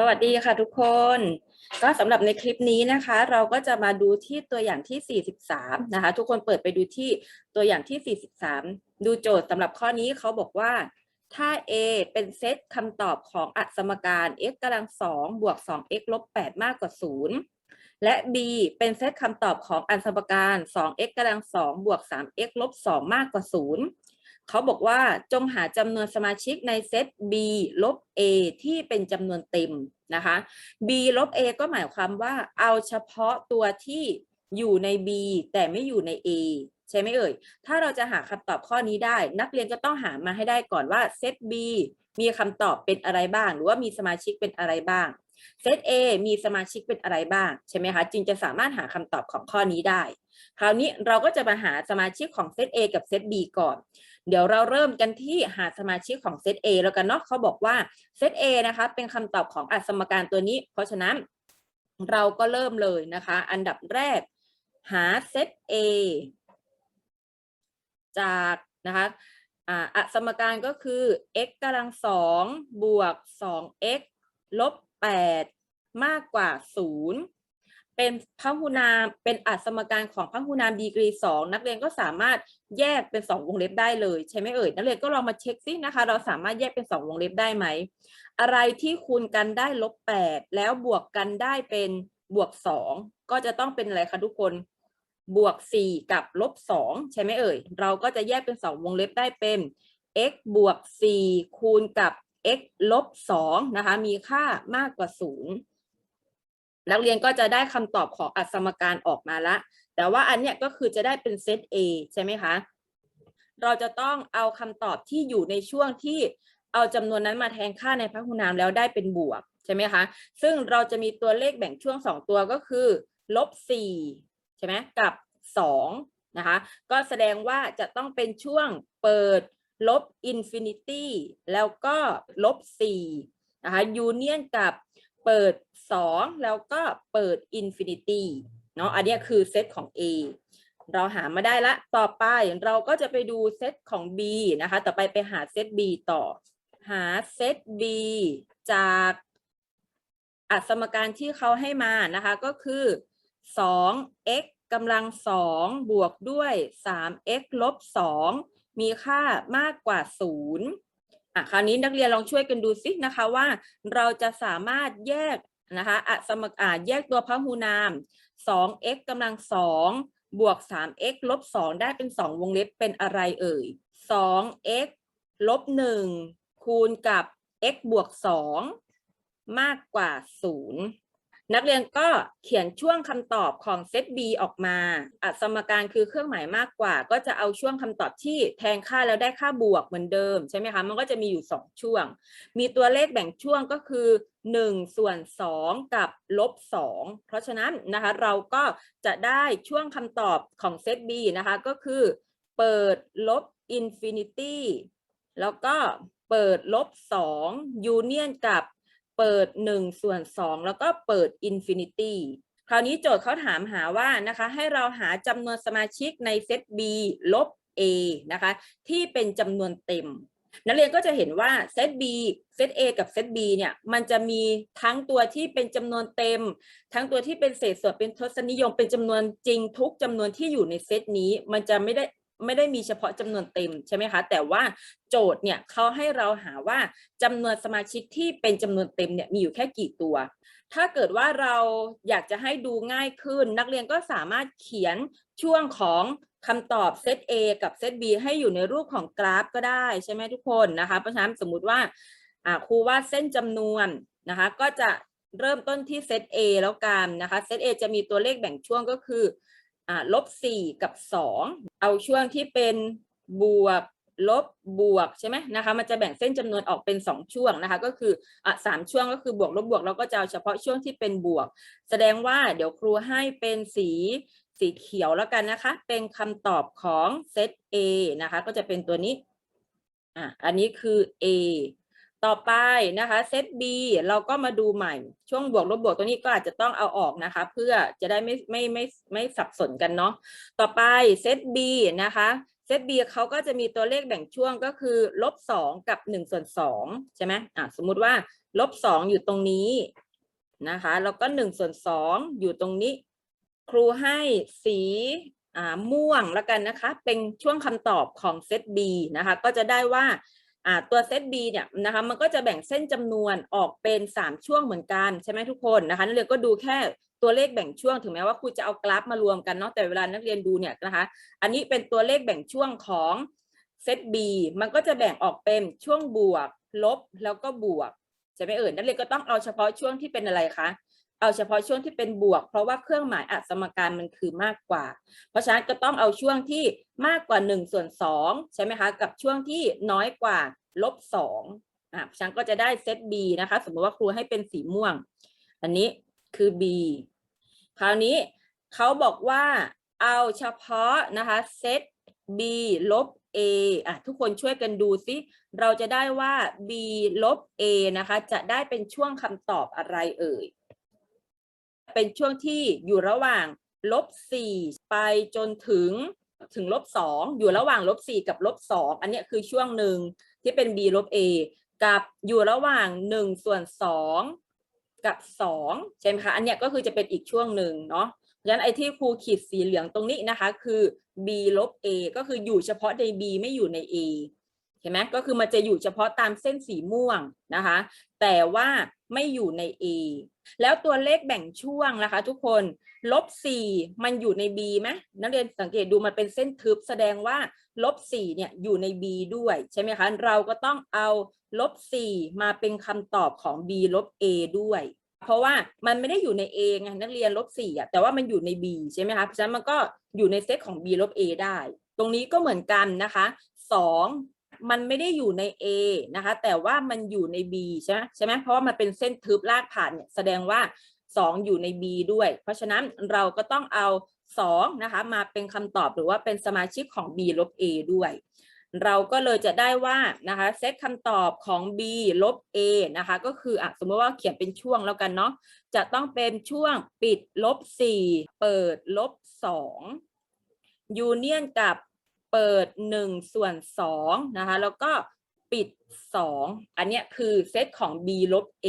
สวัสดีค่ะทุกคน ก็สำหรับในคลิปนี้นะคะ เราก็จะมาดูที่ตัวอย่างที่ 43 นะคะ ทุกคนเปิดไปดูที่ตัวอย่างที่ 43 ดูโจทย์สำหรับข้อนี้เขาบอกว่า ถ้า A เป็นเซตคำตอบของอัสมการ x กำลัง2บวก 2x ลบ 8 มากกว่า 0 และ B เป็นเซตคำตอบของอัสมการ 2x กำลัง2บวก 3x ลบ 2 มากกว่า 0 เขาบอกว่าจงหาจำนวนสมาชิกในเซต B ลบ A ที่เป็นจำนวนเต็มนะคะ B ลบ A ก็หมายความว่าเอาเฉพาะตัวที่อยู่ใน B แต่ไม่อยู่ใน A ใช่ไหมเอ่ย ถ้าเราจะหาคำตอบข้อนี้ได้ นักเรียนก็ต้องหามาให้ได้ก่อนว่าเซต B มีคำตอบเป็นอะไรบ้าง หรือว่ามีสมาชิกเป็นอะไรบ้างเซต A มีสมาชิกเป็นอะไรบ้างใช่ไหมคะ จึงจะสามารถหาคำตอบของข้อนี้ได้ คราวนี้เราก็จะมาหาสมาชิกของเซต A กับเซต B ก่อน เดี๋ยวเราเริ่มกันที่หาสมาชิกของเซต A แล้วกันเนาะเขาบอกว่าเซต A นะคะ เป็นคำตอบของอัสมการตัวนี้ เพราะฉะนั้นเราก็เริ่มเลยนะคะ อันดับแรก หาเซต A จากนะคะอัสมการก็คือ x กำลังสองบวก 2x ลบ 8 มากกว่า 0 เป็นพหุนามเป็นอัสมการของพหุนามดีกรีสองนักเรียนก็สามารถแยกเป็นสองวงเล็บได้เลยใช่ไหมเอ่ยนักเรียนก็ลองมาเช็คซินะคะ เราสามารถแยกเป็นสองวงเล็บได้ไหมอะไรที่คูณกันได้ลบแปดแล้วบวกกันได้เป็นบวกสองก็จะต้องเป็นอะไรคะทุกคนบวกสี่กับลบสองใช่ไหมเอ่ยเราก็จะแยกเป็นสองวงเล็บได้เป็น x บวกสี่คูณกับ x ลบสองนะคะมีค่ามากกว่าศูนย์ นักเรียนก็จะได้คำตอบของอัสมการออกมาละ แต่ว่าอันเนี้ยก็คือจะได้เป็นเซต A ใช่ไหมคะ เราจะต้องเอาคำตอบที่อยู่ในช่วงที่เอาจำนวนนั้นมาแทนค่าในพหุนามแล้วได้เป็นบวกใช่ไหมคะ ซึ่งเราจะมีตัวเลขแบ่งช่วงสองตัวก็คือลบสี่ใช่ไหมกับสองนะคะ ก็แสดงว่าจะต้องเป็นช่วงเปิดลบอินฟินิตี้แล้วก็ลบสี่นะคะยูเนียนกับ เปิดสองแล้วก็เปิดอินฟินิตี้เนาะอันนี้คือเซตของ A เราหามาได้ละ ต่อไปเราก็จะไปดูเซตของ B นะคะ ต่อไปไปหาเซต B ต่อ หาเซต B จากอัสมการที่เขาให้มานะคะ ก็คือ 2x กำลังสองบวกด้วย 3x ลบ 2 มีค่ามากกว่า 0 อะคราวนี้นักเรียนลองช่วยกันดูซินะคะว่า เราจะสามารถแยกนะคะอะสมอ่าแยกตัวพหูนาม 2x กำลัง 2 บวก 3x ลบ 2 ได้เป็น 2 วงเล็บเป็นอะไรเอ่ย 2x ลบ 1 คูณกับ x บวก 2 มากกว่า 0 นักเรียนก็เขียนช่วงคำตอบของเซต B ออกมาอัสมการคือเครื่องหมายมากกว่า ก็จะเอาช่วงคำตอบที่แทนค่าแล้วได้ค่าบวกเหมือนเดิมใช่ไหมคะ มันก็จะมีอยู่ 2 ช่วง มีตัวเลขแบ่งช่วงก็คือ 1 ส่วน 2 กับลบ 2 เพราะฉะนั้นนะคะเราก็จะได้ช่วงคำตอบของเซต B นะคะก็คือเปิดลบอินฟินิตี้แล้วก็เปิดลบ2ยูเนียนกับ เปิด1ส่วน2 แล้วก็เปิดอินฟินิตี้คราวนี้โจทย์เขาถามหาว่านะคะให้เราหาจำนวนสมาชิกในเซต B ลบ A นะคะที่เป็นจำนวนเต็ม นักเรียนก็จะเห็นว่าเซต B เซต A กับเซต B เนี่ยมันจะมีทั้งตัวที่เป็นจำนวนเต็ม ทั้งตัวที่เป็นเศษส่วนเป็นทศนิยมเป็นจำนวนจริงทุกจำนวนที่อยู่ในเซตนี้ มันจะไม่ได้ ไม่ได้มีเฉพาะจำนวนเต็มใช่ไหมคะแต่ว่าโจทย์เนี่ยเขาให้เราหาว่าจำนวนสมาชิกที่เป็นจำนวนเต็มเนี่ยมีอยู่แค่กี่ตัว ถ้าเกิดว่าเราอยากจะให้ดูง่ายขึ้น นักเรียนก็สามารถเขียนช่วงของคำตอบเซต A กับเซต B ให้อยู่ในรูปของกราฟก็ได้ใช่ไหมทุกคนนะคะเพราะฉะนั้นสมมุติว่าครูวาดเส้นจำนวนนะคะก็จะเริ่มต้นที่เซต A แล้วกันนะคะเซต A จะมีตัวเลขแบ่งช่วงก็คือ ลบสี่กับสองเอาช่วงที่เป็นบวกลบบวกใช่ไหมนะคะมันจะแบ่งเส้นจำนวนออกเป็นสองช่วงนะคะก็คืออะสามช่วงก็คือบวกลบบวกเราก็จะเอาเฉพาะช่วงที่เป็นบวก แสดงว่าเดี๋ยวครูให้เป็นสีสีเขียวแล้วกันนะคะ เป็นคำตอบของเซต A นะคะก็จะเป็นตัวนี้อะอันนี้คือ A ต่อไปนะคะเซต B เราก็มาดูใหม่ ช่วงบวกลบบวกตัวนี้ก็อาจจะต้องเอาออกนะคะ เพื่อจะได้ไม่ไม่ไม่ไม่สับสนกันเนาะต่อไปเซต B นะคะเซต B เขาก็จะมีตัวเลขแบ่งช่วงก็คือลบสองกับหนึ่งส่วนสองใช่ไหมอะสมมุติว่าลบสองอยู่ตรงนี้นะคะแล้วก็หนึ่งส่วนสองอยู่ตรงนี้ ครูให้สีม่วงแล้วกันนะคะ เป็นช่วงคำตอบของเซต B นะคะ ก็จะได้ว่า ตัวเซต B เนี่ยนะคะมันก็จะแบ่งเส้นจำนวนออกเป็น 3 ช่วงเหมือนกันใช่ไหมทุกคนนะคะนักเรียนก็ดูแค่ตัวเลขแบ่งช่วงถึงแม้ว่าครูจะเอากราฟมารวมกันเนาะแต่เวลานักเรียนดูเนี่ยนะคะอันนี้เป็นตัวเลขแบ่งช่วงของเซต B มันก็จะแบ่งออกเป็นช่วงบวก ลบแล้วก็บวกใช่ไหมเอ่ยนักเรียนก็ต้องเอาเฉพาะช่วงที่เป็นอะไรคะ เอาเฉพาะช่วงที่เป็นบวก เพราะว่าเครื่องหมายอัสมการมันคือมากกว่า เพราะฉะนั้นก็ต้องเอาช่วงที่มากกว่า1ส่วน2ใช่ไหมคะ กับช่วงที่น้อยกว่าลบ2อะฉันก็จะได้เซต B นะคะ สมมติว่าครูให้เป็นสีม่วง อันนี้คือ B คราวนี้เขาบอกว่าเอาเฉพาะนะคะเซต b ลบ a อะทุกคนช่วยกันดูซิ เราจะได้ว่า b ลบ a นะคะ จะได้เป็นช่วงคำตอบอะไรเอ่ย เป็นช่วงที่อยู่ระหว่างลบ4ไปจนถึงถึงลบ2อยู่ระหว่างลบ4กับลบ2อันเนี้ยคือช่วงหนึ่งที่เป็น b ลบ a กับอยู่ระหว่าง1ส่วน2กับ2ใช่ไหมคะอันเนี้ยก็คือจะเป็นอีกช่วงหนึ่งเนาะเพราะฉะนั้นไอ้ที่ครูขีดสีเหลืองตรงนี้นะคะคือ b ลบ a ก็คืออยู่เฉพาะใน b ไม่อยู่ใน a เห็นไหมก็คือมันจะอยู่เฉพาะตามเส้นสีม่วงนะคะ แต่ว่า ไม่อยู่ใน a แล้วตัวเลขแบ่งช่วงนะคะ ทุกคนลบ4มันอยู่ใน b ไหมนักเรียนสังเกตดูมันเป็นเส้นทึบแสดงว่าลบ4เนี่ยอยู่ใน b ด้วยใช่ไหมคะ เราก็ต้องเอาลบ4มาเป็นคำตอบของ b ลบ a ด้วย เพราะว่ามันไม่ได้อยู่ใน A ไงนักเรียนลบสี่อะแต่ว่ามันอยู่ใน B ใช่ไหมคะเพราะฉะนั้นมันก็อยู่ในเซตของ B ลบ A ได้ ตรงนี้ก็เหมือนกันนะคะสอง มันไม่ได้อยู่ใน A นะคะ แต่ว่ามันอยู่ใน B ใช่ไหมใช่ไหมเพราะว่ามันเป็นเส้นทึบลากผ่านเนี่ยแสดงว่าสอยู่ใน B ด้วย เพราะฉะนั้นเราก็ต้องเอาสองนะคะ มาเป็นคำตอบหรือว่าเป็นสมาชิกของ B ลบ A ด้วย เราก็เลยจะได้ว่านะคะเซตคำตอบของ b ลบ a นะคะ ก็คืออะสมมติว่าเขียนเป็นช่วงแล้วกันเนาะจะต้องเป็นช่วงปิดลบ4เปิดลบ2ยูเนียนกับ เปิด1ส่วน2นะคะแล้วก็ปิด 2 อันเนี้ยคือเซตของ b ลบ a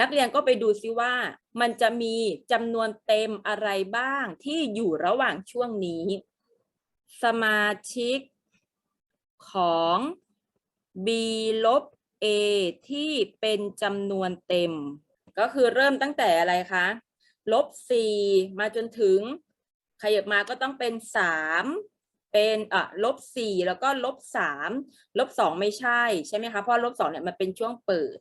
นักเรียนก็ไปดูซิว่า มันจะมีจำนวนเต็มอะไรบ้างที่อยู่ระหว่างช่วงนี้ สมาชิกของ b ลบ a ที่เป็นจำนวนเต็ม ก็คือเริ่มตั้งแต่อะไรคะลบ 4 มาจนถึง ขยับมาก็ต้องเป็น 3 เป็นอะลบ4แล้วก็ลบ3ลบ2ไม่ใช่ใช่ไหมคะเพราะลบ2เนี่ยมันเป็นช่วงเปิด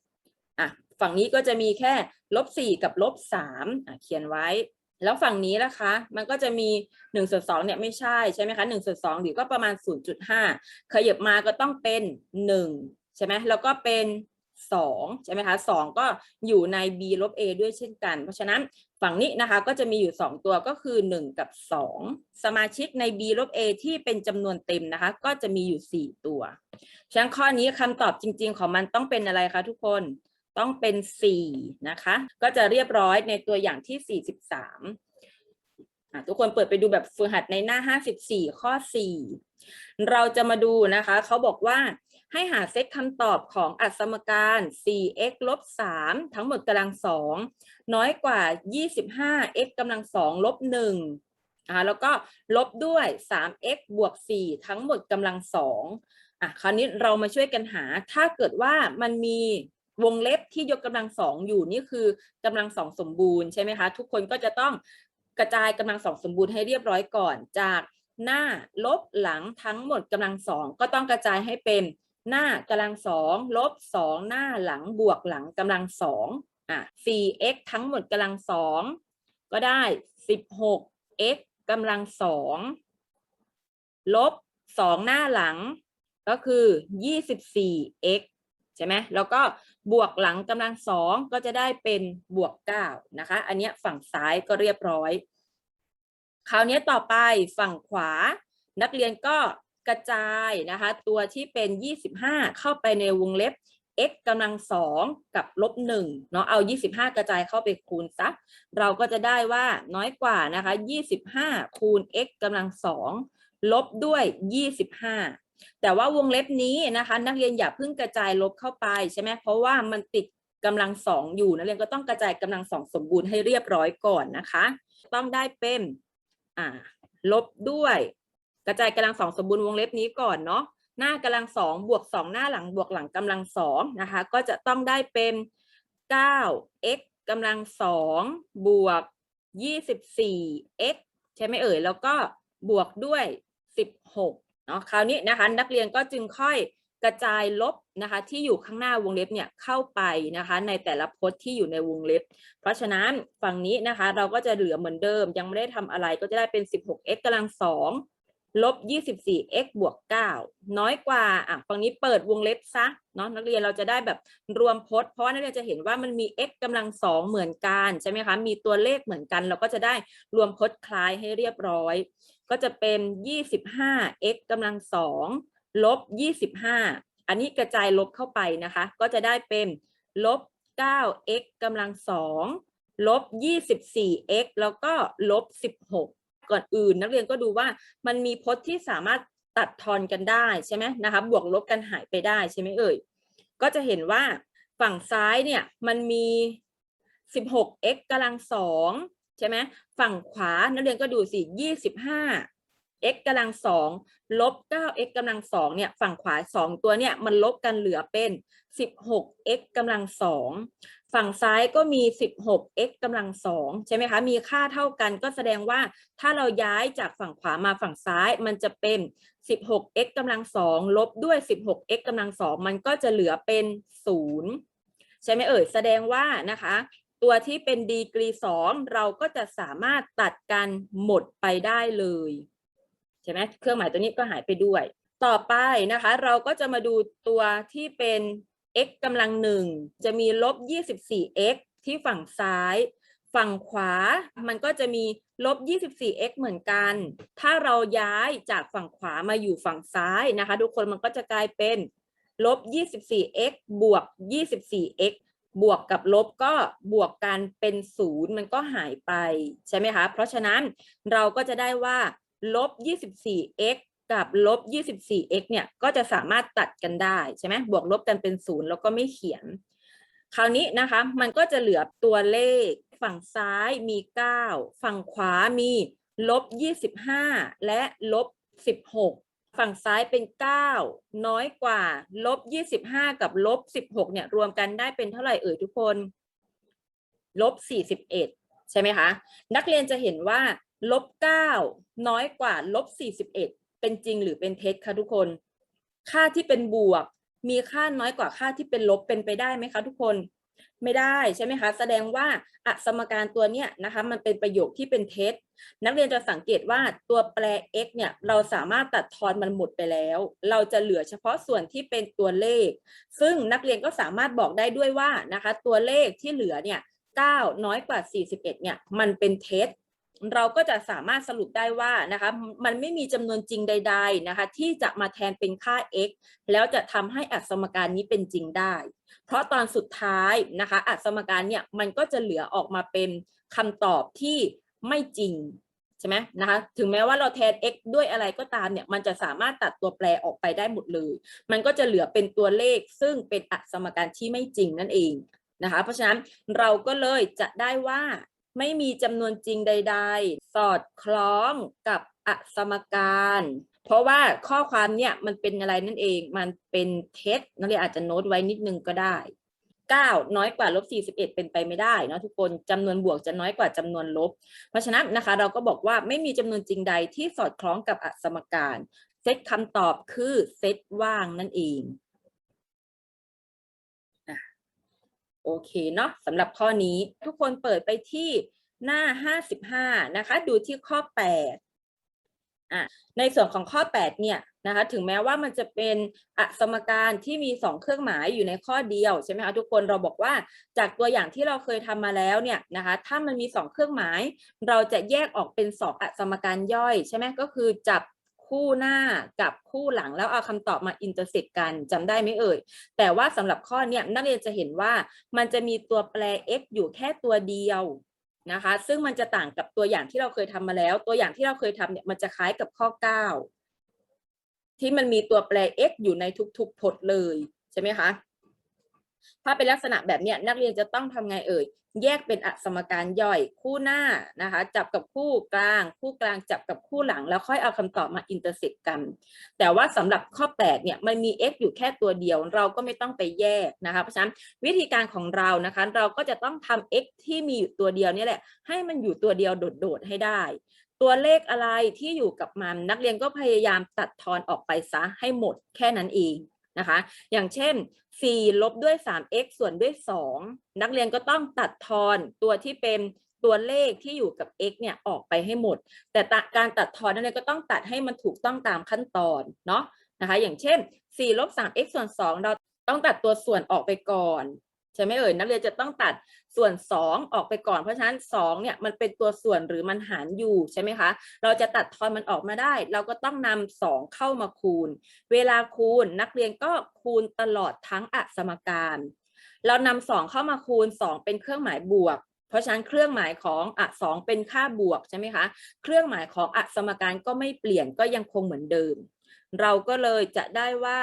อะฝั่งนี้ก็จะมีแค่ลบ4กับลบ3อะเขียนไว้ แล้วฝั่งนี้นะคะ มันก็จะมี1ส่วน2เนี่ยไม่ใช่ใช่ไหมคะ1ส่วน2หรือก็ประมาณ 0.5ขยับมาก็ต้องเป็น 1 ใช่ไหมแล้วก็เป็น 2 ใช่ไหมคะ2ก็อยู่ใน b ลบ a ด้วยเช่นกัน เพราะฉะนั้นฝั่งนี้นะคะก็จะมีอยู่ 2 ตัวก็คือ 1 กับ 2 สมาชิกใน b ลบ a ที่เป็นจำนวนเต็มนะคะก็จะมีอยู่ 4 ตัวฉะนั้นข้อนี้คำตอบจริง ๆ ของมันต้องเป็นอะไรคะทุกคนต้องเป็น 4 นะคะ ก็จะเรียบร้อยในตัวอย่างที่ 43ทุกคนเปิดไปดูแบบฝึกหัดในหน้า 54 ข้อ 4 เราจะมาดูนะคะ เขาบอกว่า ให้หาเซตคำตอบของอัสมการ 4x ลบ 3 ทั้งหมดกำลัง 2 น้อยกว่า 25x กำลัง 2 ลบ1อ่าแล้วก็ลบด้วย 3x บวก 4 ทั้งหมดกำลัง 2อะคราวนี้เรามาช่วยกันหา ถ้าเกิดว่ามันมีวงเล็บที่ยกกำลังสองอยู่นี่คือกำลังสองสมบูรณ์ใช่ไหมคะ ทุกคนก็จะต้องกระจายกำลังสองสมบูรณ์ให้เรียบร้อยก่อน จากหน้าลบหลังทั้งหมดกำลังสองก็ต้องกระจายให้เป็น หน้ากำลังสองลบสองหน้าหลังบวกหลังกำลังสองอะ 4x ทั้งหมดกำลังสองก็ได้ 16x กำลังสองลบสองหน้าหลังก็คือ 24x ใช่ไหมแล้วก็บวกหลังกำลังสองก็จะได้เป็นบวกเก้านะคะ อันเนี้ยฝั่งซ้ายก็เรียบร้อย คราวนี้ต่อไปฝั่งขวา นักเรียนก็ กระจายนะคะตัวที่เป็น 25 เข้าไปในวงเล็บ x กำลังสองกับลบหนึ่งเนาะเอา 25 กระจายเข้าไปคูณซะเราก็จะได้ว่าน้อยกว่านะคะ 25 คูณ x กำลังสองลบด้วย 25 แต่ว่าวงเล็บนี้นะคะ นักเรียนอย่าเพิ่งกระจายลบเข้าไปใช่ไหมเพราะว่ามันติดกำลังสองอยู่นักเรียนก็ต้องกระจายกำลังสองสมบูรณ์ให้เรียบร้อยก่อนนะคะ ต้องได้เป็นอ่าลบด้วย กระจายกำลังสองสมบูรณ์วงเล็บนี้ก่อนเนาะหน้ากำลังสองบวกสองหน้าหลังบวกหลังกำลังสองนะคะก็จะต้องได้เป็น 9 x กำลังสองบวก 24 x ใช่ไหมเอ่ยแล้วก็บวกด้วย 16เนาะคราวนี้นะคะนักเรียนก็จึงค่อยกระจายลบนะคะที่อยู่ข้างหน้าวงเล็บเนี่ยเข้าไปนะคะในแต่ละพจน์ที่อยู่ในวงเล็บ เพราะฉะนั้นฝั่งนี้นะคะเราก็จะเหลือเหมือนเดิมยังไม่ได้ทำอะไรก็จะได้เป็น 16x กำลังสอง ลบ 24x บวก 9 น้อยกว่า อะฝั่งนี้เปิดวงเล็บซะ เนาะนักเรียนเราจะได้แบบรวมพจน์ เพราะว่านักเรียนจะเห็นว่ามันมี x กำลังสองเหมือนกัน ใช่ไหมคะ มีตัวเลขเหมือนกัน เราก็จะได้รวมพจน์คล้ายให้เรียบร้อย ก็จะเป็น 25x กำลังสองลบ 25 อันนี้กระจายลบเข้าไปนะคะ ก็จะได้เป็นลบ 9x กำลังสองลบ 24x แล้วก็ลบ 16 ก่อนอื่น นักเรียนก็ดูว่ามันมีพจน์ที่สามารถตัดทอนกันได้ใช่ไหมนะคะบวกลบกันหายไปได้ใช่ไหมเอ่ยก็จะเห็นว่าฝั่งซ้ายเนี่ยมันมี 16x กำลังสองใช่ไหมฝั่งขวานักเรียนก็ดูสิ 25 x กำลังสองลบ 9x กำลังสองเนี่ยฝั่งขวาสองตัวเนี่ยมันลบกันเหลือเป็น 16x กำลังสอง ฝั่งซ้ายก็มี 16x กำลังสองใช่ไหมคะ มีค่าเท่ากันก็แสดงว่าถ้าเราย้ายจากฝั่งขวามาฝั่งซ้ายมันจะเป็น 16x กำลังสองลบด้วย 16x กำลังสองมันก็จะเหลือเป็น 0 ใช่ไหมเอ่ย แสดงว่านะคะ ตัวที่เป็นดีกรีสองเราก็จะสามารถตัดกันหมดไปได้เลย ใช่ไหมเครื่องหมายตัวนี้ก็หายไปด้วย ต่อไปนะคะ เราก็จะมาดูตัวที่เป็น x กำลังหนึ่งจะมีลบ 24x ที่ฝั่งซ้าย ฝั่งขวามันก็จะมีลบ 24x เหมือนกัน ถ้าเราย้ายจากฝั่งขวามาอยู่ฝั่งซ้ายนะคะ ทุกคนมันก็จะกลายเป็นลบ 24x บวก 24x บวกกับลบก็บวกกันเป็นศูนย์มันก็หายไป ใช่ไหมคะ เพราะฉะนั้นเราก็จะได้ว่าลบ 24x กับลบ 24x เนี่ยก็จะสามารถตัดกันได้ใช่ไหมบวกลบกันเป็นศูนย์แล้วก็ไม่เขียน คราวนี้นะคะ มันก็จะเหลือตัวเลขฝั่งซ้ายมี 9 ฝั่งขวามีลบ 25 และลบ 16 ฝั่งซ้ายเป็น 9 น้อยกว่าลบ 25 กับลบ 16 เนี่ยรวมกันได้เป็นเท่าไหร่เอ่ยทุกคนลบ 41 ใช่ไหมคะ นักเรียนจะเห็นว่าลบ 9 น้อยกว่าลบ 41 เป็นจริงหรือเป็นเท็จคะทุกคน ค่าที่เป็นบวก มีค่าน้อยกว่าค่าที่เป็นลบเป็นไปได้ไหมคะทุกคนไม่ได้ใช่ไหมคะแสดงว่าอะสมการตัวเนี้ยนะคะมันเป็นประโยคที่เป็นเท็จนักเรียนจะสังเกตว่าตัวแปร x เนี่ยเราสามารถตัดทอนมันหมดไปแล้ว เราจะเหลือเฉพาะส่วนที่เป็นตัวเลข ซึ่งนักเรียนก็สามารถบอกได้ด้วยว่านะคะตัวเลขที่เหลือเนี่ย9น้อยกว่า 41เนี่ยมันเป็นเท็จ เราก็จะสามารถสรุปได้ว่านะคะมันไม่มีจำนวนจริงใด ๆนะคะ ที่จะมาแทนเป็นค่า x แล้วจะทำให้อัสมการนี้เป็นจริงได้ เพราะตอนสุดท้ายนะคะอัสมการเนี่ยมันก็จะเหลือออกมาเป็นคำตอบที่ไม่จริงใช่ไหมนะคะถึงแม้ว่าเราแทน x ด้วยอะไรก็ตามเนี่ยมันจะสามารถตัดตัวแปรออกไปได้หมดเลย มันก็จะเหลือเป็นตัวเลข ซึ่งเป็นอัสมการที่ไม่จริงนั่นเองนะคะ เพราะฉะนั้นเราก็เลยจะได้ว่า ไม่มีจำนวนจริงใด ๆ สอดคล้องกับอสมการ เพราะว่าข้อความเนี่ยมันเป็นอะไรนั่นเอง มันเป็นเท็จนักเรียนอาจจะโน้ตไว้นิดนึงก็ได้ 9 น้อยกว่าลบ41 เป็นไปไม่ได้เนาะทุกคนจำนวนบวกจะน้อยกว่าจำนวนลบ เพราะฉะนั้นนะคะ เราก็บอกว่าไม่มีจำนวนจริงใดที่สอดคล้องกับอสมการ เซตคำตอบคือเซตว่างนั่นเองอะ โอเคเนาะสำหรับข้อนี้ทุกคนเปิดไปที่หน้า 55 นะคะ ดูที่ข้อ 8อะในส่วนของข้อ 8 เนี่ยนะคะ ถึงแม้ว่ามันจะเป็นอสมการที่มี 2 เครื่องหมายอยู่ในข้อเดียวใช่ไหมคะทุกคนเราบอกว่าจากตัวอย่างที่เราเคยทำมาแล้วเนี่ยนะคะ ถ้ามันมี 2 เครื่องหมาย เราจะแยกออกเป็น 2 อสมการย่อยใช่ไหมก็คือจับ คู่หน้ากับคู่หลังแล้วเอาคำตอบมาอินเตอร์เซ็กกันจำได้ไหมเอ่ย แต่ว่าสำหรับข้อเนี้ยนักเรียนจะเห็นว่ามันจะมีตัวแปร x อยู่แค่ตัวเดียวนะคะ ซึ่งมันจะต่างกับตัวอย่างที่เราเคยทำมาแล้ว ตัวอย่างที่เราเคยทำเนี่ยมันจะคล้ายกับข้อ 9 ที่มันมีตัวแปร x อยู่ในทุกๆพจน์เลยใช่ไหมคะ ถ้าเป็นลักษณะแบบเนี้ยนักเรียนจะต้องทำไงเอ่ยแยกเป็นอสมการย่อยคู่หน้านะคะจับกับคู่กลาง คู่กลางจับกับคู่หลัง แล้วค่อยเอาคำตอบมาอินเตอร์เซ็กกัน แต่ว่าสำหรับข้อ8เนี่ยมันมี x อยู่แค่ตัวเดียว เราก็ไม่ต้องไปแยกนะคะเพราะฉะนั้นวิธีการของเรานะคะ เราก็จะต้องทำ x ที่มีอยู่ตัวเดียวนี่แหละ ให้มันอยู่ตัวเดียวโดดๆให้ได้ตัวเลขอะไรที่อยู่กับมัน นักเรียนก็พยายามตัดทอนออกไปซะให้หมดแค่นั้นเอง นะคะ อย่างเช่น 4 ลบด้วย 3x ส่วนด้วย 2 นักเรียนก็ต้องตัดทอนตัวที่เป็นตัวเลขที่อยู่กับ x เนี่ยออกไปให้หมด แต่การตัดทอนนักเรียนก็ต้องตัดให้มันถูกต้องตามขั้นตอนเนาะนะคะ อย่างเช่น 4 ลบ 3x ส่วน 2 เราต้องตัดตัวส่วนออกไปก่อนใช่ไหมเอ่ยนักเรียนจะต้องตัด ส่วน 2 ออกไปก่อนเพราะฉะนั้น2เนี่ยมันเป็นตัวส่วนหรือมันหารอยู่ใช่ไหมคะเราจะตัดทอนมันออกมาได้ เราก็ต้องนำสองเข้ามาคูณ เวลาคูณนักเรียนก็คูณตลอดทั้งอสมการ เรานำสองเข้ามาคูณสองเป็นเครื่องหมายบวกเพราะฉะนั้นเครื่องหมายของอะสองเป็นค่าบวกใช่ไหมคะ เครื่องหมายของอสมการก็ไม่เปลี่ยนก็ยังคงเหมือนเดิม เราก็เลยจะได้ว่า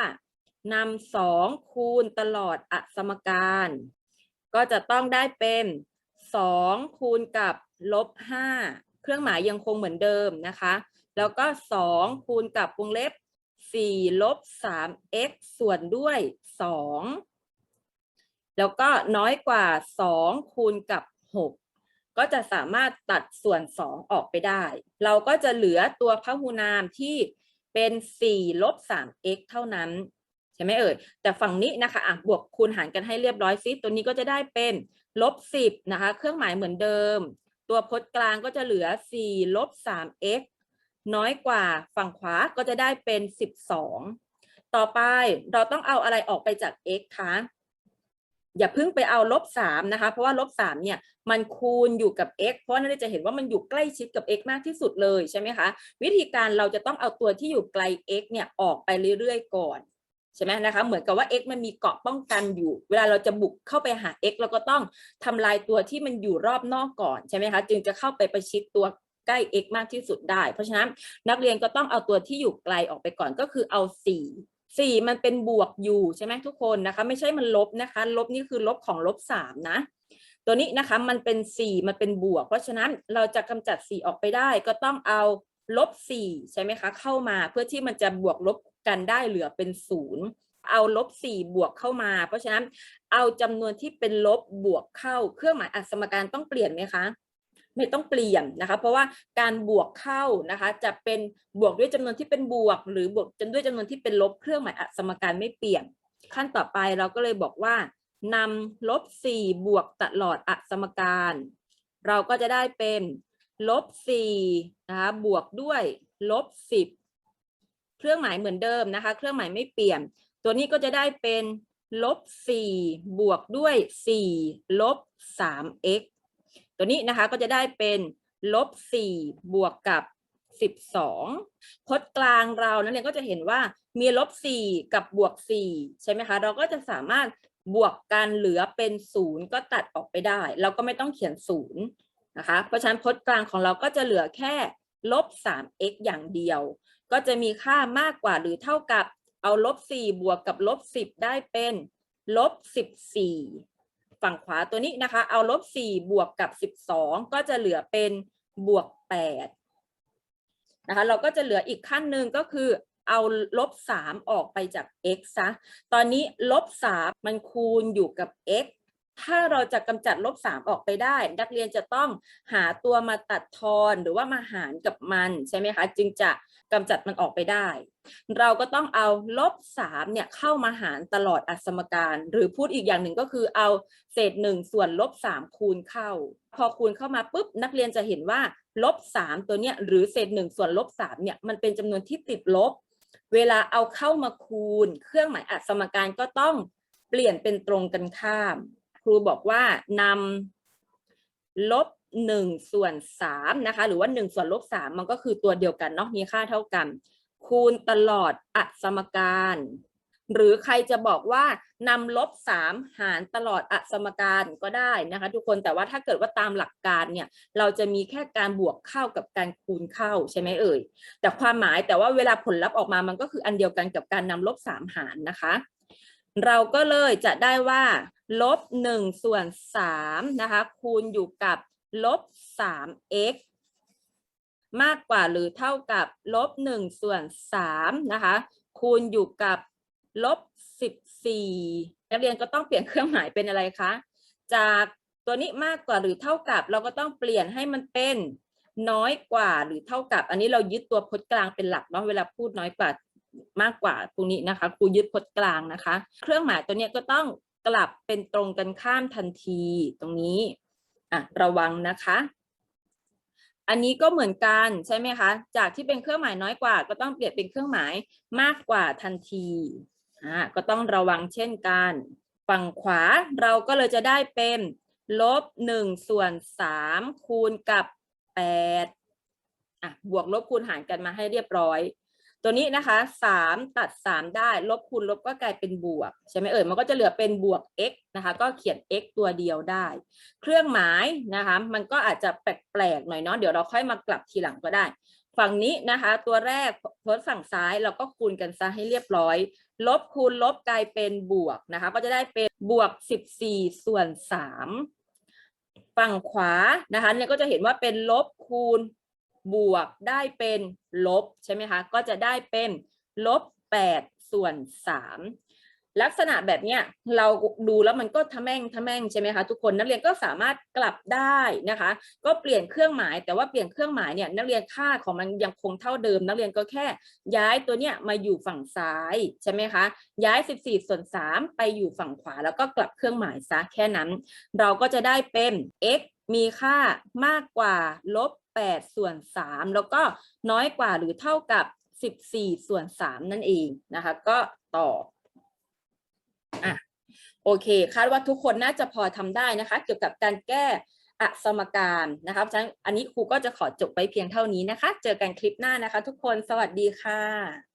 นำสองคูณตลอดอสมการ ก็จะต้องได้เป็นสองคูณกับลบห้าเครื่องหมายยังคงเหมือนเดิมนะคะ แล้วก็สองคูณกับวงเล็บสี่ลบสาม x ส่วนด้วยสองแล้วก็น้อยกว่าสองคูณกับหกก็จะสามารถตัดส่วนสออกไปได้ เราก็จะเหลือตัวพหุนามที่เป็นสี่ลบสาม x เท่านั้น ช่ไหมเอ่ย แต่ฝั่งนี้นะคะอะบวกคูณหารกันให้เรียบร้อยซิ ตัวนี้ก็จะได้เป็นลบสิบนะคะ เครื่องหมายเหมือนเดิม ตัวพจน์กลางก็จะเหลือสี่ลบสาม x น้อยกว่าฝั่งขวาก็จะได้เป็น 12 ต่อไปเราต้องเอาอะไรออกไปจาก x คะอย่าเพิ่งไปเอาลบ3นะคะ เพราะว่าลบ3เนี่ยมันคูณอยู่กับ x เพราะนั่นจะเห็นว่ามันอยู่ใกล้ชิดกับ x มากที่สุดเลยใช่ไหมคะ วิธีการเราจะต้องเอาตัวที่อยู่ไกล x เนี่ยออกไปเรื่อยๆ ก่อน ใช่ไหมนะคะเหมือนกับว่า x มันมีเกราะป้องกันอยู่ เวลาเราจะบุกเข้าไปหา x เราก็ต้องทำลายตัวที่มันอยู่รอบนอกก่อนใช่ไหมคะจึงจะเข้าไปประชิดตัวใกล้ x มากที่สุดได้ เพราะฉะนั้นนักเรียนก็ต้องเอาตัวที่อยู่ไกลออกไปก่อนก็คือเอา 4 4 มันเป็นบวกอยู่ใช่ไหมทุกคนนะคะ ไม่ใช่มันลบนะคะ ลบนี่คือลบของลบ 3 นะ ตัวนี้นะคะมันเป็น 4 มันเป็นบวก เพราะฉะนั้นเราจะกำจัด 4 ออกไปได้ ก็ต้องเอาลบ 4 ใช่ไหมคะ เข้ามาเพื่อที่มันจะบวกลบ กันได้เหลือเป็น0เอาลบ4บวกเข้ามา เพราะฉะนั้นเอาจำนวนที่เป็นลบบวกเข้า เครื่องหมายอสมการต้องเปลี่ยนไหมคะไม่ต้องเปลี่ยนนะคะ เพราะว่าการบวกเข้านะคะ จะเป็นบวกด้วยจำนวนที่เป็นบวก หรือบวกจนด้วยจำนวนที่เป็นลบเครื่องหมายอสมการไม่เปลี่ยน ขั้นต่อไปเราก็เลยบอกว่านำลบสี่บวกตลอดอสมการ เราก็จะได้เป็นลบสี่นะคะบวกด้วยลบสิบ เครื่องหมายเหมือนเดิมนะคะ เครื่องหมายไม่เปลี่ยน ตัวนี้ก็จะได้เป็นลบสี่บวกด้วยสี่ลบสาม x ตัวนี้นะคะก็จะได้เป็นลบสี่บวกกับสิบสองพจน์กลางเรานั่นเองก็จะเห็นว่ามีลบสี่กับบวกสี่ใช่ไหมคะเราก็จะสามารถบวกกันเหลือเป็นศูนย์ก็ตัดออกไปได้ เราก็ไม่ต้องเขียนศูนย์นะคะเพราะฉะนั้นพจน์กลางของเราก็จะเหลือแค่ลบสาม x อย่างเดียว ก็จะมีค่ามากกว่าหรือเท่ากับเอาลบสี่บวกกับลบสิบได้เป็นลบสิบสี่ฝั่งขวาตัวนี้นะคะ เอาลบสี่บวกกับสิบสองก็จะเหลือเป็นบวกแปดนะคะเราก็จะเหลืออีกขั้นหนึ่งก็คือเอาลบสามออกไปจาก x ซะ ตอนนี้ลบสามมันคูณอยู่กับ x ถ้าเราจะกำจัดลบสามออกไปได้ นักเรียนจะต้องหาตัวมาตัดทอนหรือว่ามาหารกับมันใช่ไหมคะ จึงจะ กำจัดมันออกไปได้ เราก็ต้องเอาลบสามเนี่ยเข้ามาหารตลอดอัสมการ หรือพูดอีกอย่างหนึ่งก็คือเอาเศษหนึ่งส่วนลบสามคูณเข้า พอคูณเข้ามาปุ๊บนักเรียนจะเห็นว่าลบสามตัวเนี้ยหรือเศษหนึ่งส่วนลบสามเนี่ยมันเป็นจำนวนที่ติดลบ เวลาเอาเข้ามาคูณ เครื่องหมายอัสมการก็ต้องเปลี่ยนเป็นตรงกันข้าม ครูบอกว่านำลบ หนึ่งส่วนสามนะคะหรือว่าหนึ่งส่วนลบสามมันก็คือตัวเดียวกันเนาะมีค่าเท่ากัน คูณตลอดอัสมการ หรือใครจะบอกว่านำลบสามหารตลอดอสมการก็ได้นะคะ ทุกคนแต่ว่าถ้าเกิดว่าตามหลักการเนี่ยเราจะมีแค่การบวกเข้ากับการคูณเข้าใช่ไหมเอ่ยแต่ความหมายแต่ว่าเวลาผลลัพธ์ออกมามันก็คืออันเดียวกันกับการนำลบสามหารนะคะเราก็เลยจะได้ว่าลบหนึ่งส่วนสามนะคะคูณอยู่กับ ลบสาม x มากกว่าหรือเท่ากับลบหนึ่งส่วนสามนะคะ คูณอยู่กับลบสิบสี่นักเรียนก็ต้องเปลี่ยนเครื่องหมายเป็นอะไรคะ จากตัวนี้มากกว่าหรือเท่ากับเราก็ต้องเปลี่ยนให้มันเป็นน้อยกว่าหรือเท่ากับ อันนี้เรายึดตัวพจน์กลางเป็นหลักเนาะเวลาพูดน้อยกว่ามากกว่าตรงนี้นะคะครูยึดพจน์กลางนะคะ เครื่องหมายตัวนี้ก็ต้องกลับเป็นตรงกันข้ามทันทีตรงนี้ อะระวังนะคะ อันนี้ก็เหมือนกันใช่ไหมคะ จากที่เป็นเครื่องหมายน้อยกว่า ก็ต้องเปลี่ยนเป็นเครื่องหมายมากกว่าทันทีอ่าก็ต้องระวังเช่นกัน ฝั่งขวาเราก็เลยจะได้เป็นลบหนึ่งส่วนสามคูณกับแปดอะบวกลบคูณหารกันมาให้เรียบร้อย ตัวนี้นะคะสามตัดสามได้ ลบคูณลบก็กลายเป็นบวกใช่ไหมเอ่ยมันก็จะเหลือเป็นบวก x นะคะ ก็เขียน x ตัวเดียวได้ เครื่องหมายนะคะ มันก็อาจจะแปลกๆหน่อยเนาะเดี๋ยวเราค่อยมากลับทีหลังก็ได้ ฝั่งนี้นะคะ ตัวแรกทดฝั่งซ้ายเราก็คูณกันซะให้เรียบร้อย ลบคูณลบกลายเป็นบวกนะคะ ก็จะได้เป็นบวก 14 ส่วน 3 ฝั่งขวานะคะเนี่ยก็จะเห็นว่าเป็นลบคูณ บวกได้เป็นลบใช่ไหมคะ ก็จะได้เป็นลบ8ส่วน3ลักษณะแบบเนี้ยเราดูแล้วมันก็ทะแม่งทะแม่งใช่ไหมคะทุกคนนักเรียนก็สามารถกลับได้นะคะ ก็เปลี่ยนเครื่องหมายแต่ว่าเปลี่ยนเครื่องหมายเนี่ยนักเรียนค่าของมันยังคงเท่าเดิม นักเรียนก็แค่ย้ายตัวเนี้ยมาอยู่ฝั่งซ้ายใช่ไหมคะย้าย 14 ส่วน 3 ไปอยู่ฝั่งขวา แล้วก็กลับเครื่องหมายซะแค่นั้น เราก็จะได้เป็น x มีค่ามากกว่าลบ 8 ส่วน 3 แล้วก็น้อยกว่าหรือเท่ากับ 14 ส่วน 3 นั่นเองนะคะ ก็ตอบอะโอเค คาดว่าทุกคนน่าจะพอทำได้นะคะ เกี่ยวกับการแก้อสมการนะคะฉะนั้นอันนี้ครูก็จะขอจบไปเพียงเท่านี้นะคะ เจอกันคลิปหน้านะคะ ทุกคนสวัสดีค่ะ